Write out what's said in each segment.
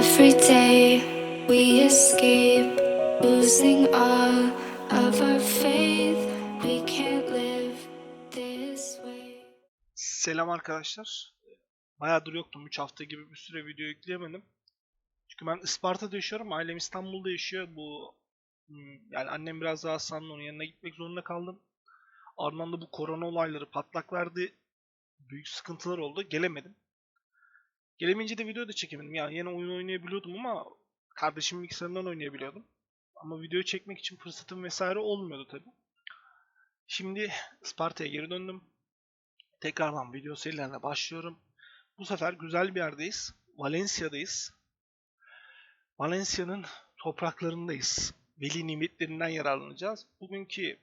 Every day we escape, losing all of our faith. We can't live this way. Selam arkadaşlar. Bayağıdır yoktum. 3 hafta gibi bir süre video yükleyemedim. Çünkü ben Isparta'da yaşıyorum. Ailem İstanbul'da yaşıyor. Bu hmm, yani annem biraz daha hastalandı. Onun yanına gitmek zorunda kaldım. Ardından da bu korona olayları patlak verdi. Büyük sıkıntılar oldu. Gelemedim. Gelemeyince de video da çekemedim. Yani yine oyun oynayabiliyordum ama kardeşimin bilgisayarından oynayabiliyordum. Ama video çekmek için fırsatım vesaire olmuyordu tabi. Şimdi Isparta'ya geri döndüm. Tekrardan video serilerine başlıyorum. Bu sefer güzel bir yerdeyiz. Valencia'dayız. Valencia'nın topraklarındayız. Veli nimetlerinden yararlanacağız. Bugünkü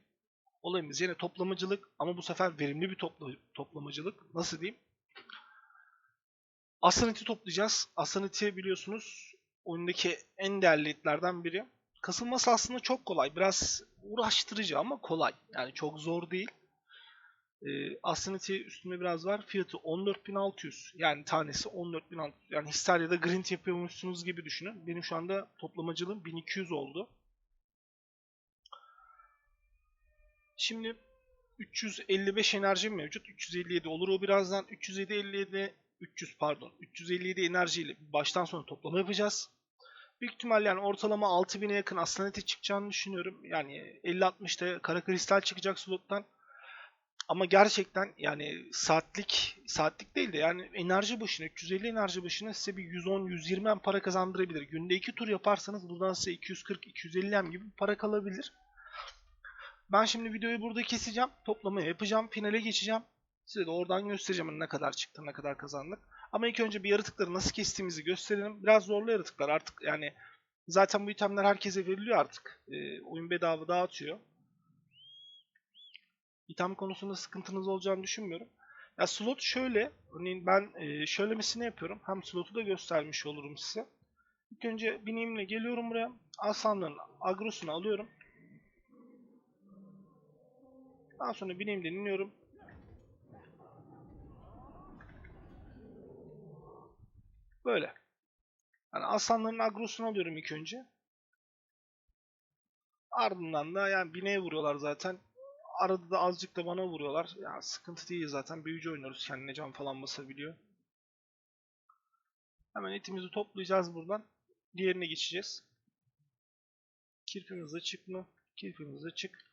olayımız yine toplamacılık ama bu sefer verimli bir topla toplamacılık. Nasıl diyeyim? Asaniti toplayacağız. Asaniti biliyorsunuz oyundaki en değerli itlerden biri. Kasılması aslında çok kolay. Biraz uğraştırıcı ama kolay. Yani çok zor değil. E, Asaniti üstünde biraz var. Fiyatı 14.600. Yani tanesi 14.600. Yani Histaria'da grind yapıyormuşsunuz gibi düşünün. Benim şu anda toplamacılığım 1200 oldu. Şimdi 355 enerjim mevcut. 357 olur o birazdan. 307 57 300 pardon. 357 enerjiyle baştan sona toplama yapacağız. Büyük ihtimal yani ortalama 6000'e yakın aslaneti çıkacağını düşünüyorum. Yani 50-60'da kara kristal çıkacak slottan. Ama gerçekten yani saatlik saatlik değil de yani enerji başına 350 enerji başına size bir 110-120 em para kazandırabilir. Günde 2 tur yaparsanız buradan size 240-250 em gibi para kalabilir. Ben şimdi videoyu burada keseceğim. Toplama yapacağım. Finale geçeceğim. Size de oradan göstereceğim ne kadar çıktı, ne kadar kazandık. Ama ilk önce bir yaratıkları nasıl kestiğimizi gösterelim. Biraz zorlu yaratıklar artık yani zaten bu itemler herkese veriliyor artık. E, oyun bedava dağıtıyor. İtem konusunda sıkıntınız olacağını düşünmüyorum. Ya slot şöyle, örneğin ben e, şöylemesini yapıyorum. Hem slotu da göstermiş olurum size. İlk önce bineğimle geliyorum buraya. Aslanların agrosunu alıyorum. Daha sonra bineğimden iniyorum. Böyle. Yani aslanların agrosunu alıyorum ilk önce. Ardından da yani bineğe vuruyorlar zaten. Arada da azıcık da bana vuruyorlar. Ya sıkıntı değil zaten. Büyücü oynuyoruz. Kendine can falan basabiliyor. Hemen etimizi toplayacağız buradan. Diğerine geçeceğiz. Kirpimiz açık mı? Kirpimiz açık.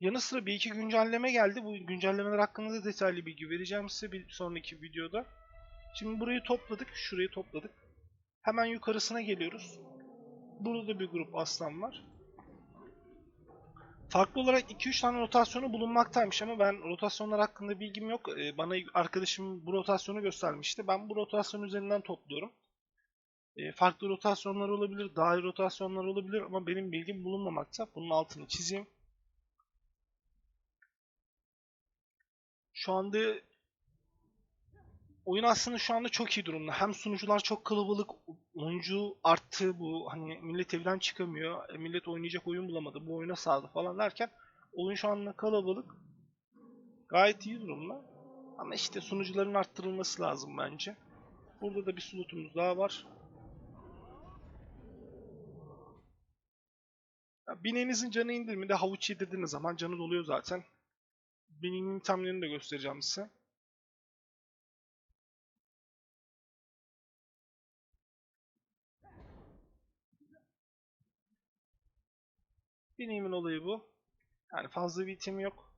Yanı sıra bir iki güncelleme geldi. Bu güncellemeler hakkında da detaylı bilgi vereceğim size bir sonraki videoda. Şimdi burayı topladık. Şurayı topladık. Hemen yukarısına geliyoruz. Burada da bir grup aslan var. Farklı olarak 2-3 tane rotasyonu bulunmaktaymış ama ben rotasyonlar hakkında bilgim yok. Ee, Bana arkadaşım bu rotasyonu göstermişti. Ben bu rotasyon üzerinden topluyorum. Ee, Farklı rotasyonlar olabilir, daha iyi rotasyonlar olabilir ama benim bilgim bulunmamakta. Bunun altını çizeyim. Şu anda oyun aslında şu anda çok iyi durumda. Hem sunucular çok kalabalık, oyuncu arttı bu hani millet evden çıkamıyor, e, millet oynayacak oyun bulamadı, bu oyuna sardı falan derken oyun şu anda kalabalık. Gayet iyi durumda. Ama işte sunucuların arttırılması lazım bence. Burada da bir slotumuz daha var. Ya, bineğinizin canı indirmede havuç yedirdiğiniz zaman canı doluyor zaten. Bineğin itemlerini de göstereceğim size. Bineğimin olayı bu. Yani fazla bir item yok.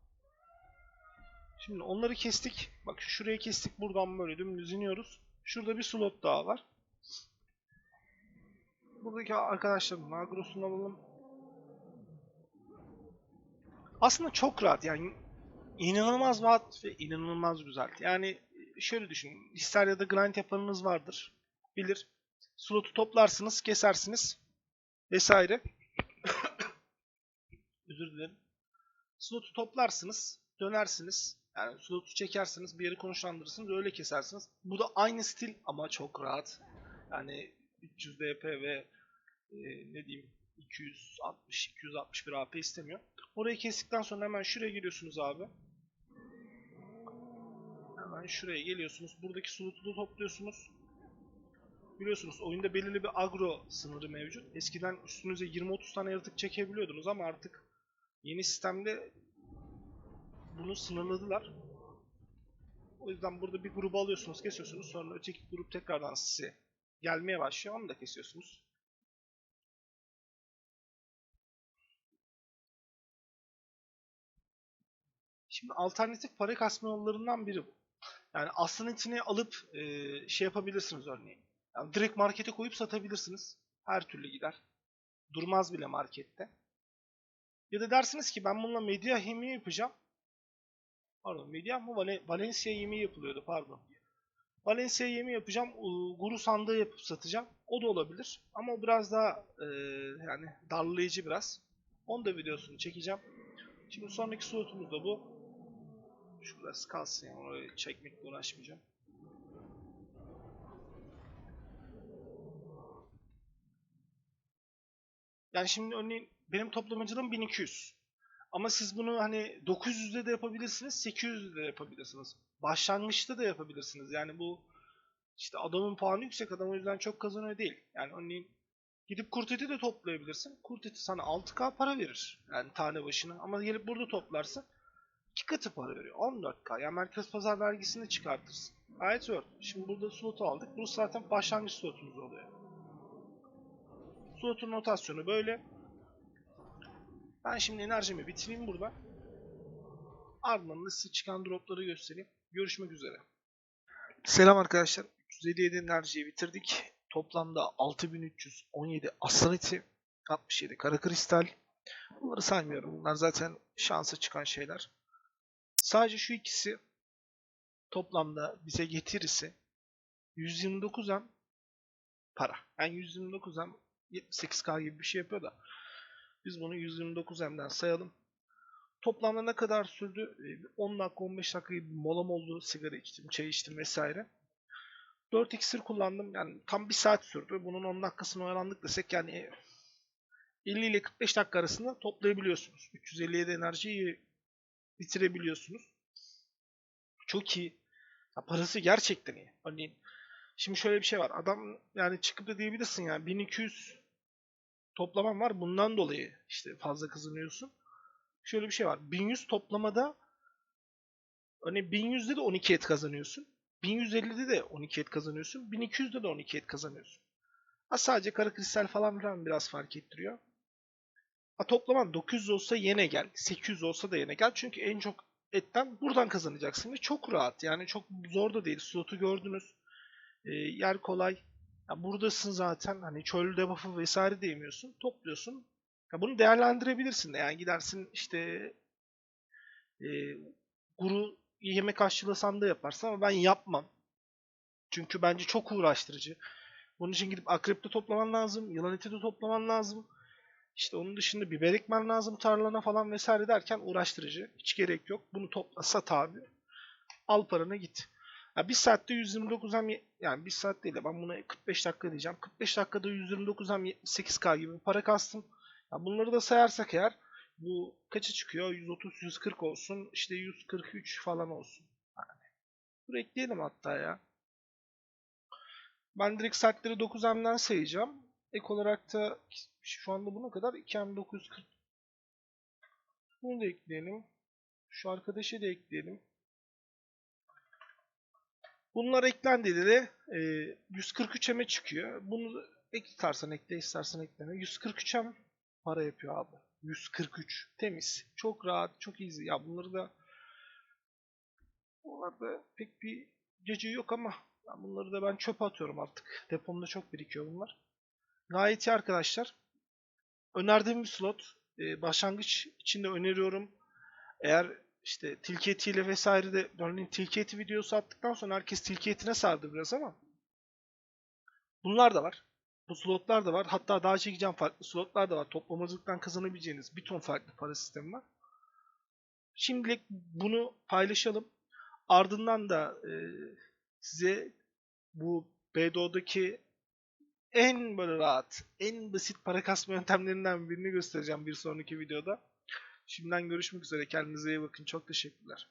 Şimdi onları kestik. Bak şuraya kestik. Buradan böyle dümdüz iniyoruz. Şurada bir slot daha var. Buradaki arkadaşların agrosunu alalım. Aslında çok rahat yani inanılmaz rahat ve inanılmaz güzel. Yani şöyle düşünün. Histaria'da grind yapanınız vardır. Bilir. Slotu toplarsınız, kesersiniz vesaire. Özür dilerim. Slotu toplarsınız, dönersiniz. Yani slotu çekersiniz, bir yeri konuşlandırırsınız, öyle kesersiniz. Bu da aynı stil ama çok rahat. Yani 300 DP ve e, ne diyeyim 260 261 AP istemiyor. Orayı kestikten sonra hemen şuraya geliyorsunuz abi. Hemen şuraya geliyorsunuz. Buradaki slotu da topluyorsunuz. biliyorsunuz oyunda belirli bir agro sınırı mevcut. Eskiden üstünüze 20-30 tane yaratık çekebiliyordunuz ama artık yeni sistemde bunu sınırladılar. O yüzden burada bir grubu alıyorsunuz, kesiyorsunuz. Sonra öteki grup tekrardan size gelmeye başlıyor. Onu da kesiyorsunuz. Şimdi alternatif para kasma yollarından biri bu. Yani aslının içine alıp e, şey yapabilirsiniz örneğin. Yani direkt markete koyup satabilirsiniz. Her türlü gider. Durmaz bile markette. Ya da dersiniz ki ben bununla medya yemeği yapacağım. Pardon medya mı? Vale- Valencia yemeği yapılıyordu pardon. Valencia yemeği yapacağım. Guru sandığı yapıp satacağım. O da olabilir. Ama o biraz daha e, yani darlayıcı biraz. Onu da videosunu çekeceğim. Şimdi sonraki slotumuz da bu. Şurası kalsın yani orayı çekmekle uğraşmayacağım. Yani şimdi örneğin benim toplamacılığım 1200. Ama siz bunu hani 900'de de yapabilirsiniz, 800'de de yapabilirsiniz. Başlangıçta da yapabilirsiniz. Yani bu işte adamın puanı yüksek adam o yüzden çok kazanıyor değil. Yani örneğin gidip kurt eti de toplayabilirsin. Kurt eti sana 6k para verir. Yani tane başına. Ama gelip burada toplarsın iki katı para veriyor. 14k. Yani merkez pazar vergisini çıkartırsın. Gayet zor. Şimdi burada slotu aldık. Bu zaten başlangıç slotumuz oluyor. Slotun notasyonu böyle. Ben şimdi enerjimi bitireyim burada. Ardından da size çıkan dropları göstereyim. Görüşmek üzere. Selam arkadaşlar. 357 enerjiyi bitirdik. Toplamda 6317 aslan eti, 67 kara kristal. Bunları saymıyorum. Bunlar zaten şansa çıkan şeyler. Sadece şu ikisi toplamda bize getirirse 129 M para. Yani 129 M 78K gibi bir şey yapıyor da biz bunu 129 M'den sayalım. Toplamda ne kadar sürdü? Ee, 10 dakika 15 dakika bir molam oldu. Sigara içtim, çay içtim vesaire. 4 iksir kullandım. Yani tam bir saat sürdü. Bunun 10 dakikasını oyalandık desek yani 50 ile 45 dakika arasında toplayabiliyorsunuz. 357 enerjiyi bitirebiliyorsunuz. Çok iyi. Ya parası gerçekten iyi. Örneğin şimdi şöyle bir şey var. Adam yani çıkıp da diyebilirsin yani 1200 toplaman var. Bundan dolayı işte fazla kazanıyorsun. Şöyle bir şey var. 1100 toplamada örneğin 1100'de de 12 et kazanıyorsun. 1150'de de 12 et kazanıyorsun. 1200'de de 12 et kazanıyorsun. Ha sadece kara kristal falan filan biraz fark ettiriyor. Ha toplaman 900 olsa yine gel. 800 olsa da yine gel. Çünkü en çok etten buradan kazanacaksın ve çok rahat. Yani çok zor da değil. Slotu gördünüz. Ee, yer kolay. Ya buradasın zaten. Hani çöl debuff'ı vesaire de yemiyorsun. Topluyorsun. Ya bunu değerlendirebilirsin de. Yani gidersin işte e, guru yemek aşçılığı sandığı yaparsın ama ben yapmam. Çünkü bence çok uğraştırıcı. Bunun için gidip akrepte toplaman lazım. Yılan eti de toplaman lazım. İşte onun dışında biber ekmen lazım tarlana falan vesaire derken uğraştırıcı. Hiç gerek yok. Bunu topla sat abi. Al paranı git. Ya bir saatte 129 hem yani bir saat değil de ben buna 45 dakika diyeceğim. 45 dakikada 129 hem 78k gibi bir para kastım. Ya bunları da sayarsak eğer bu kaça çıkıyor? 130 140 olsun. işte 143 falan olsun. Yani. Dur ekleyelim hatta ya. Ben direkt saatleri 9M'den sayacağım. Ek olarak da şu anda buna kadar 2M940. Bunu da ekleyelim. Şu arkadaşı da ekleyelim. Bunlar eklendiğinde de e, 143M'e çıkıyor. Bunu ek istersen ekle istersen ekleme. 143M para yapıyor abi. 143. Temiz. Çok rahat. Çok easy. Ya bunları da Bunlarda pek bir gece yok ama ya bunları da ben çöpe atıyorum artık. Depomda çok birikiyor bunlar. Gayet iyi arkadaşlar. Önerdiğim bir slot. Ee, başlangıç için de öneriyorum. Eğer işte tilki etiyle vesaire de örneğin tilki eti videosu attıktan sonra herkes tilki etine sardı biraz ama bunlar da var. Bu slotlar da var. Hatta daha çekeceğim farklı slotlar da var. Toplamacılıktan kazanabileceğiniz bir ton farklı para sistemi var. Şimdilik bunu paylaşalım. Ardından da e, size bu BDO'daki en böyle rahat, en basit para kasma yöntemlerinden birini göstereceğim bir sonraki videoda. Şimdiden görüşmek üzere. Kendinize iyi bakın. Çok teşekkürler.